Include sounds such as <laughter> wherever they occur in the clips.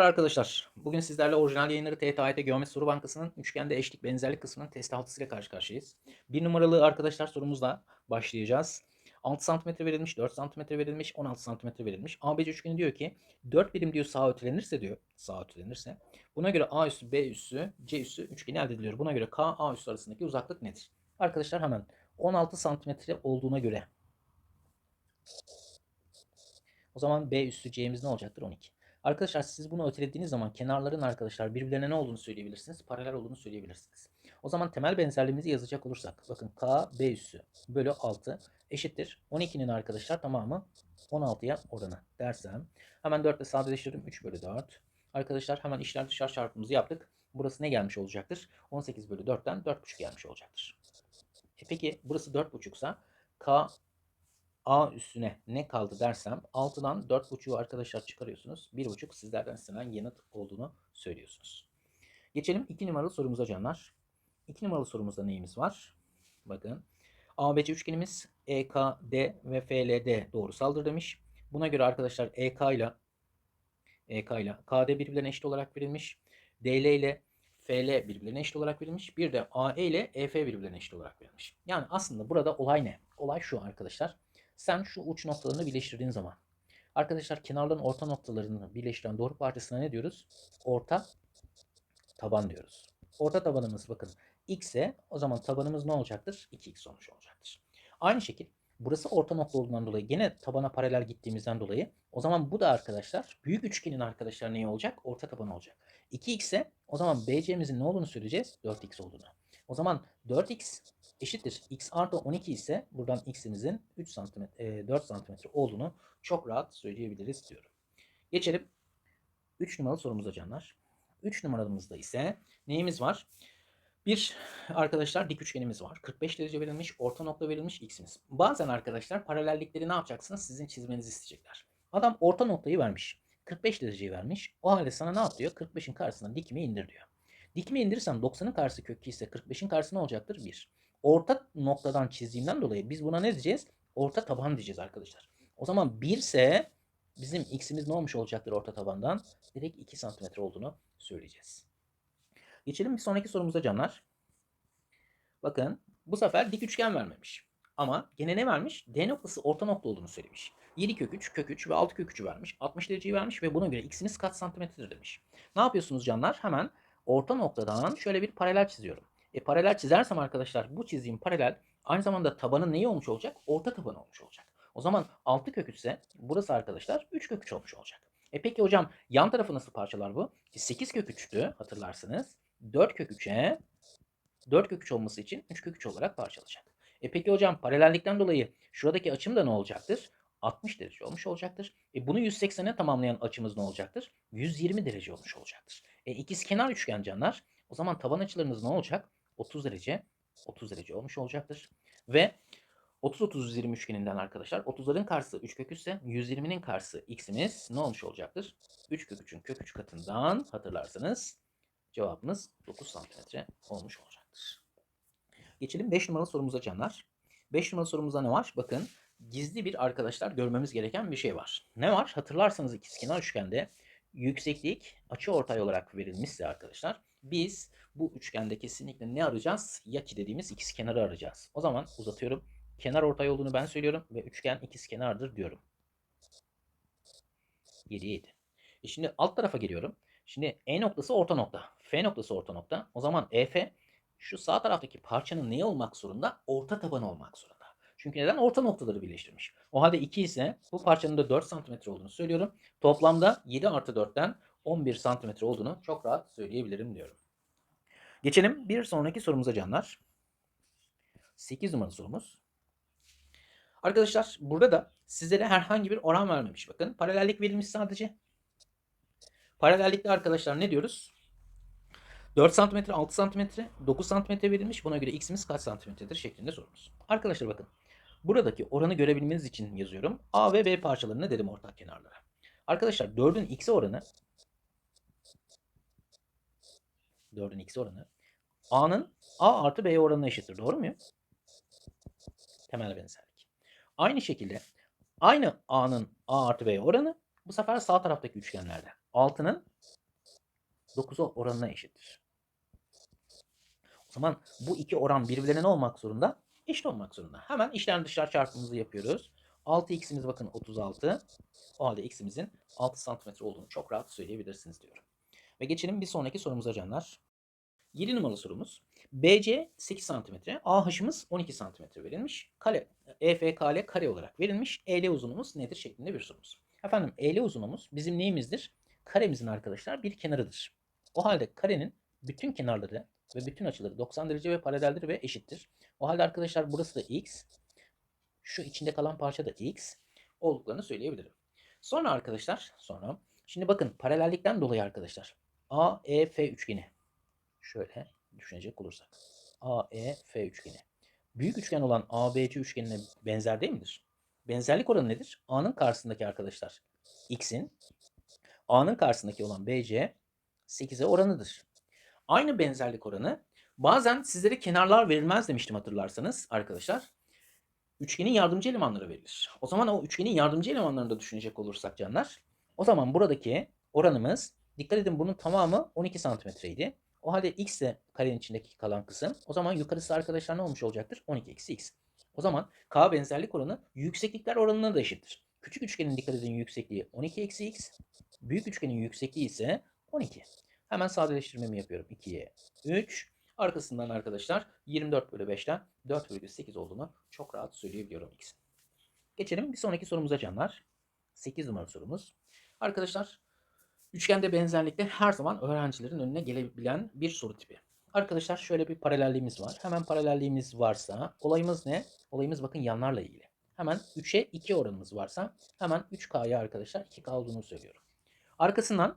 arkadaşlar. Bugün sizlerle orijinal yayınları TYT Geometri Soru Bankası'nın üçgende eşlik benzerlik kısmının test altısıyla karşı karşıyayız. Bir numaralı arkadaşlar sorumuzla başlayacağız. 6 cm verilmiş, 4 cm verilmiş, 16 cm verilmiş. ABC üçgeni diyor ki 4 birim diyor sağa ötelenirse diyor. Sağa ötelenirse. Buna göre A üssü, B üssü, C üssü üçgeni elde ediliyor. Buna göre K, A üssü arasındaki uzaklık nedir? Arkadaşlar hemen 16 cm olduğuna göre o zaman B üssü C'miz ne olacaktır? 12. Arkadaşlar siz bunu ötelediğiniz zaman kenarların arkadaşlar birbirlerine ne olduğunu söyleyebilirsiniz. Paralel olduğunu söyleyebilirsiniz. O zaman temel benzerliğimizi yazacak olursak. Bakın K B üssü bölü 6 eşittir. 12'nin arkadaşlar tamamı 16'ya oranı dersem. Hemen 4 ile sadeleştirdim. 3 bölü 4. Arkadaşlar hemen işler dışarı çarpımımızı yaptık. Burası ne gelmiş olacaktır? 18 bölü 4'ten 4,5 gelmiş olacaktır. E peki burası 4,5'sa K A üstüne ne kaldı dersem 6'dan 4.5'u arkadaşlar çıkarıyorsunuz. 1.5 sizlerden istenen yanıt olduğunu söylüyorsunuz. Geçelim 2 numaralı sorumuza canlar. 2 numaralı sorumuzda neyimiz var? Bakın. ABC üçgenimiz EKD ve FLD doğrusaldır demiş. Buna göre arkadaşlar EK ile EK ile KD birbirlerine eşit olarak verilmiş. DL ile FL birbirlerine eşit olarak verilmiş. Bir de AE ile EF birbirlerine eşit olarak verilmiş. Yani aslında burada olay ne? Olay şu arkadaşlar. Sen şu uç noktalarını birleştirdiğin zaman arkadaşlar kenarların orta noktalarını birleştiren doğru parçasına ne diyoruz? Orta taban diyoruz. Orta tabanımız bakın x'e o zaman tabanımız ne olacaktır? 2x olmuş olacaktır. Aynı şekil burası orta nokta olduğundan dolayı gene tabana paralel gittiğimizden dolayı o zaman bu da arkadaşlar büyük üçgenin arkadaşlar ne olacak? Orta taban olacak. 2x'e o zaman BC'mizin ne olduğunu söyleyeceğiz? 4x olduğunu. O zaman 4x eşittir. x artı 12 ise buradan x'imizin 3 santimetre, 4 santimetre olduğunu çok rahat söyleyebiliriz diyorum. Geçelim 3 numaralı sorumuza canlar. 3 numaramızda ise neyimiz var? Bir arkadaşlar dik üçgenimiz var. 45 derece verilmiş, orta nokta verilmiş x'imiz. Bazen arkadaşlar paralellikleri ne yapacaksınız? Sizin çizmenizi isteyecekler. Adam orta noktayı vermiş. 45 dereceyi vermiş. O halde sana ne yapıyor? 45'in karşısına dikimi indir diyor. Dikimi indirirsem 90'ın karşısı kök 2 ise 45'in karşısı ne olacaktır? 1 orta noktadan çizdiğimden dolayı biz buna ne diyeceğiz? Orta taban diyeceğiz arkadaşlar. O zaman 1 ise bizim x'imiz ne olmuş olacaktır orta tabandan? Direkt 2 santimetre olduğunu söyleyeceğiz. Geçelim bir sonraki sorumuza canlar. Bakın bu sefer dik üçgen vermemiş. Ama gene ne vermiş? D noktası orta nokta olduğunu söylemiş. 7 kök 3, kök 3 ve 6 kök 3'ü vermiş. 60 dereceyi vermiş ve buna göre x'iniz kaç santimetredir demiş. Ne yapıyorsunuz canlar? Hemen orta noktadan şöyle bir paralel çiziyorum. E, paralel çizersem arkadaşlar bu çizdiğim paralel aynı zamanda tabanın neyi olmuş olacak? Orta taban olmuş olacak. O zaman 6 kök 3 ise burası arkadaşlar 3 kök 3 olmuş olacak. E peki hocam yan tarafı nasıl parçalar bu? 8 kök 3'tü hatırlarsınız. 4 kök 3'e 4 kök 3 olması için 3 kök 3 olarak parçalayacak. E peki hocam paralellikten dolayı şuradaki açım da ne olacaktır? 60 derece olmuş olacaktır. E bunu 180'e tamamlayan açımız ne olacaktır? 120 derece olmuş olacaktır. E ikiz kenar üçgen canlar. O zaman taban açılarınız ne olacak? 30 derece 30 derece olmuş olacaktır. Ve 30-30-120 üçgeninden arkadaşlar 30'ların karşısı 3 kök 3 ise 120'nin karşısı x'imiz ne olmuş olacaktır? 3 kök 3'ün kök 3 katından hatırlarsanız cevabımız 9 santimetre olmuş olacaktır. Geçelim 5 numaralı sorumuza canlar. 5 numaralı sorumuzda ne var? Bakın gizli bir arkadaşlar görmemiz gereken bir şey var. Ne var? Hatırlarsanız ikizkenar üçgende yükseklik açı ortay olarak verilmişse arkadaşlar biz bu üçgende kesinlikle ne arayacağız? Yaki dediğimiz ikiz kenarı arayacağız. O zaman uzatıyorum. Kenar ortay olduğunu ben söylüyorum ve üçgen ikiz kenardır diyorum. 7 7. E şimdi alt tarafa geliyorum. Şimdi E noktası orta nokta. F noktası orta nokta. O zaman EF şu sağ taraftaki parçanın ne olmak zorunda? Orta tabanı olmak zorunda. Çünkü neden? Orta noktaları birleştirmiş. O halde 2 ise bu parçanın da 4 cm olduğunu söylüyorum. Toplamda 7 artı 4'ten 11 cm olduğunu çok rahat söyleyebilirim diyorum. Geçelim bir sonraki sorumuza canlar. 8 numaralı sorumuz. Arkadaşlar burada da sizlere herhangi bir oran vermemiş. Bakın paralellik verilmiş sadece. Paralellikte arkadaşlar ne diyoruz? 4 cm, 6 cm, 9 cm verilmiş. Buna göre x'imiz kaç santimetredir şeklinde sorumuz. Arkadaşlar bakın. Buradaki oranı görebilmeniz için yazıyorum. A ve B parçalarını dedim ortak kenarlara. Arkadaşlar 4'ün x oranı 4'ün x oranı A'nın A artı B oranına eşittir. Doğru muyum? Temel benzerlik. Aynı şekilde aynı A'nın A artı B oranı bu sefer sağ taraftaki üçgenlerde. 6'nın 9'a oranına eşittir. O zaman bu iki oran birbirlerine ne olmak zorunda? Eşit olmak zorunda. Hemen içler dışlar çarpımımızı yapıyoruz. 6x'imiz bakın 36. O halde x'imizin 6 santimetre olduğunu çok rahat söyleyebilirsiniz diyorum. Ve geçelim bir sonraki sorumuza canlar. 7 numaralı sorumuz. BC 8 cm, AH'ımız 12 cm verilmiş. Kare, EFKL kare olarak verilmiş. EL uzunluğumuz nedir şeklinde bir sorumuz. Efendim EL uzunluğumuz bizim neyimizdir? Karemizin arkadaşlar bir kenarıdır. O halde karenin bütün kenarları ve bütün açıları 90 derece ve paraleldir ve eşittir. O halde arkadaşlar burası da x. Şu içinde kalan parça da x olduklarını söyleyebilirim. Sonra arkadaşlar sonra şimdi bakın paralellikten dolayı arkadaşlar AEF üçgeni şöyle düşünecek olursak AEF üçgeni büyük üçgen olan ABC üçgenine benzer değil midir? Benzerlik oranı nedir? A'nın karşısındaki arkadaşlar x'in A'nın karşısındaki olan BC 8'e oranıdır. Aynı benzerlik oranı bazen sizlere kenarlar verilmez demiştim hatırlarsanız arkadaşlar. Üçgenin yardımcı elemanları verilir. O zaman o üçgenin yardımcı elemanlarını da düşünecek olursak canlar. O zaman buradaki oranımız dikkat edin bunun tamamı 12 santimetreydi. O halde x de karenin içindeki kalan kısım. O zaman yukarısı arkadaşlar ne olmuş olacaktır? 12 eksi x. O zaman k benzerlik oranı yükseklikler oranına da eşittir. Küçük üçgenin dikkat edin yüksekliği 12 eksi x. Büyük üçgenin yüksekliği ise 12. Hemen sadeleştirmemi yapıyorum. 2'ye 3. Arkasından arkadaşlar 24 bölü 5'ten 4 bölü 8 olduğunu çok rahat söyleyebiliyorum x'in. Geçelim bir sonraki sorumuza canlar. 8 numaralı sorumuz. Arkadaşlar üçgende benzerlikte her zaman öğrencilerin önüne gelebilen bir soru tipi. Arkadaşlar şöyle bir paralelliğimiz var. Hemen paralelliğimiz varsa olayımız ne? Olayımız bakın yanlarla ilgili. Hemen 3'e 2 oranımız varsa hemen 3K'ya arkadaşlar 2K olduğunu söylüyorum. Arkasından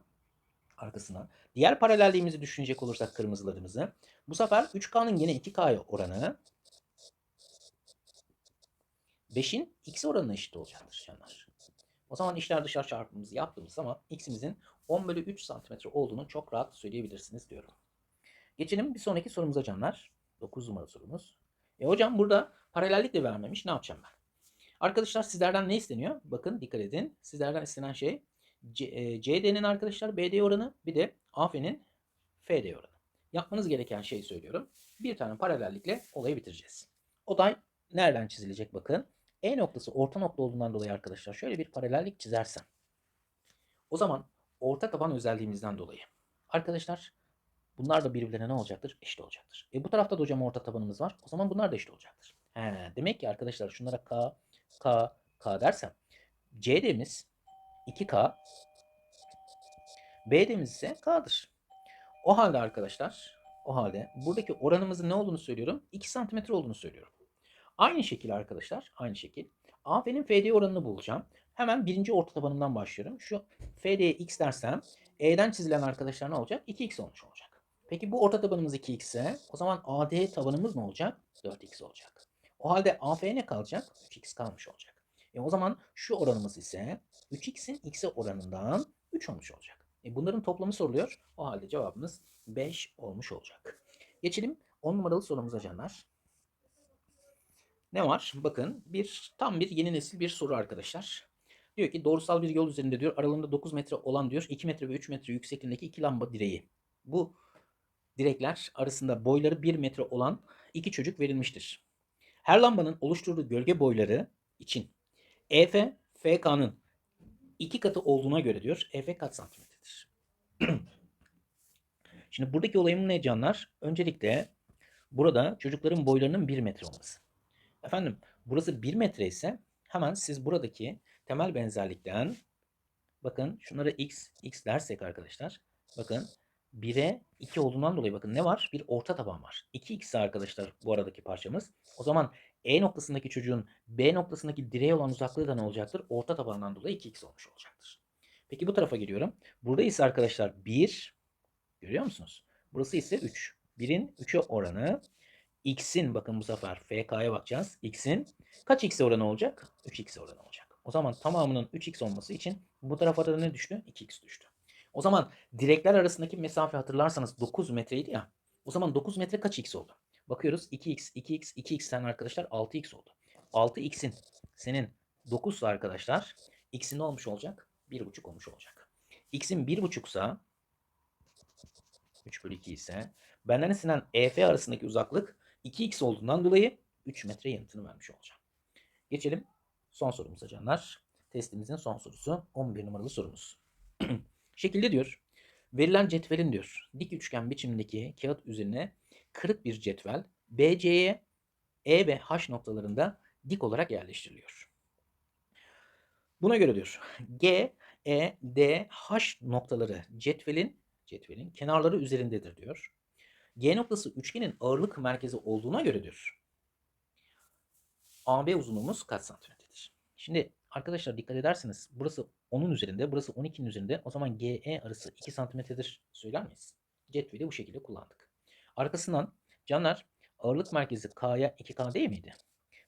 arkasından diğer paralelliğimizi düşünecek olursak kırmızılarımızı bu sefer 3K'nın yine 2K'ya oranı 5'in x oranına eşit olacaktır canlar. O zaman içler dışlar çarpımımızı yaptığımız zaman x'imizin 10 bölü 3 santimetre olduğunu çok rahat söyleyebilirsiniz diyorum. Geçelim bir sonraki sorumuza canlar. 9 numaralı sorumuz. E hocam burada paralellik de vermemiş. Ne yapacağım ben? Arkadaşlar sizlerden ne isteniyor? Bakın dikkat edin. Sizlerden istenen şey C, e, CD'nin arkadaşlar BD oranı bir de AF'nin FD oranı. Yapmanız gereken şeyi söylüyorum. Bir tane paralellikle olayı bitireceğiz. Oday nereden çizilecek bakın. E noktası orta nokta olduğundan dolayı arkadaşlar şöyle bir paralellik çizersem. O zaman orta taban özelliğimizden dolayı. Arkadaşlar bunlar da birbirlerine ne olacaktır? Eşit olacaktır. E bu tarafta da hocam orta tabanımız var. O zaman bunlar da eşit olacaktır. He, demek ki arkadaşlar şunlara K, K, K dersem CD'miz 2K BD'miz ise K'dır. O halde arkadaşlar o halde buradaki oranımızın ne olduğunu söylüyorum? 2 santimetre olduğunu söylüyorum. Aynı şekilde arkadaşlar aynı şekil AF'nin FD oranını bulacağım. Hemen birinci orta tabanımdan başlıyorum. Şu FD'ye x dersem E'den çizilen arkadaşlar ne olacak? 2x olmuş olacak. Peki bu orta tabanımız 2x ise o zaman AD tabanımız ne olacak? 4x olacak. O halde AF ne kalacak? 3x kalmış olacak. E o zaman şu oranımız ise 3x'in x'e oranından 3 olmuş olacak. E bunların toplamı soruluyor. O halde cevabımız 5 olmuş olacak. Geçelim 10 numaralı sorumuza canlar. Ne var? Bakın bir tam bir yeni nesil bir soru arkadaşlar. Diyor ki doğrusal bir yol üzerinde diyor aralığında 9 metre olan diyor 2 metre ve 3 metre yüksekliğindeki iki lamba direği. Bu direkler arasında boyları 1 metre olan iki çocuk verilmiştir. Her lambanın oluşturduğu gölge boyları için EF FK'nın iki katı olduğuna göre diyor EF kaç santimetredir? <clears throat> Şimdi buradaki olayım ne canlar? Öncelikle burada çocukların boylarının 1 metre olması. Efendim burası 1 metre ise hemen siz buradaki temel benzerlikten bakın şunlara x, x dersek arkadaşlar. Bakın 1'e 2 olduğundan dolayı bakın ne var? Bir orta taban var. 2x arkadaşlar bu aradaki parçamız. O zaman E noktasındaki çocuğun B noktasındaki direğe olan uzaklığı da ne olacaktır? Orta tabandan dolayı 2x olmuş olacaktır. Peki bu tarafa geliyorum. Burada ise arkadaşlar 1 görüyor musunuz? Burası ise 3. 1'in 3'e oranı x'in bakın bu sefer FK'ya bakacağız. x'in kaç x'e oranı olacak? 3x'e oranı olacak. O zaman tamamının 3x olması için bu tarafa da ne düştü? 2x düştü. O zaman direkler arasındaki mesafe hatırlarsanız 9 metreydi ya. O zaman 9 metre kaç x oldu? Bakıyoruz 2x, 2x, 2x'ten arkadaşlar 6x oldu. 6x'in senin 9 arkadaşlar x'in ne olmuş olacak? 1,5 olmuş olacak. x'in 1,5 sa 3 bölü 2 ise benden istenen EF arasındaki uzaklık 2x olduğundan dolayı 3 metre yanıtını vermiş olacağım. Geçelim son sorumuza canlar. Testimizin son sorusu 11 numaralı sorumuz. <clears throat> Şekilde diyor. Verilen cetvelin diyor dik üçgen biçimindeki kağıt üzerine kırık bir cetvel BC'ye E ve H noktalarında dik olarak yerleştiriliyor. Buna göre diyor G, E, D, H noktaları cetvelin cetvelin kenarları üzerindedir diyor. G noktası üçgenin ağırlık merkezi olduğuna göre diyor. AB uzunluğumuz kaç santimetredir? Şimdi arkadaşlar dikkat ederseniz burası 10'un üzerinde, burası 12'nin üzerinde. O zaman GE arası 2 santimetredir söyler miyiz? Cetveli bu şekilde kullandık. Arkasından canlar ağırlık merkezi K'ya 2K değil miydi?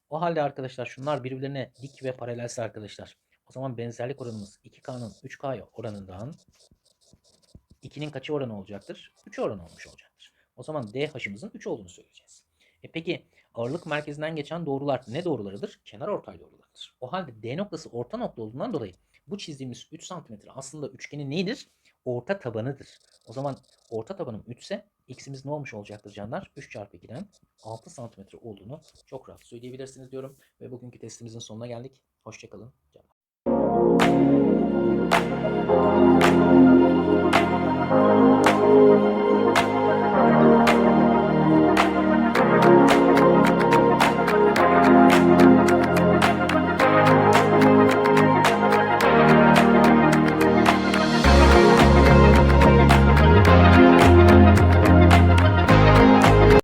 O halde arkadaşlar şunlar birbirlerine dik ve paralelse arkadaşlar. O zaman benzerlik oranımız 2K'nın 3K'ya oranından 2'nin kaçı oranı olacaktır? 3 oranı olmuş olacaktır. O zaman DH'ımızın 3 olduğunu söyleyeceğiz. E peki ağırlık merkezinden geçen doğrular ne doğrularıdır? Kenar ortay doğrularıdır. O halde D noktası orta nokta olduğundan dolayı bu çizdiğimiz 3 cm aslında üçgenin neyidir? Orta tabanıdır. O zaman orta tabanım 3 ise x'imiz ne olmuş olacaktır canlar? 3 çarpı 2'den 6 cm olduğunu çok rahat söyleyebilirsiniz diyorum. Ve bugünkü testimizin sonuna geldik. Hoşçakalın canlar.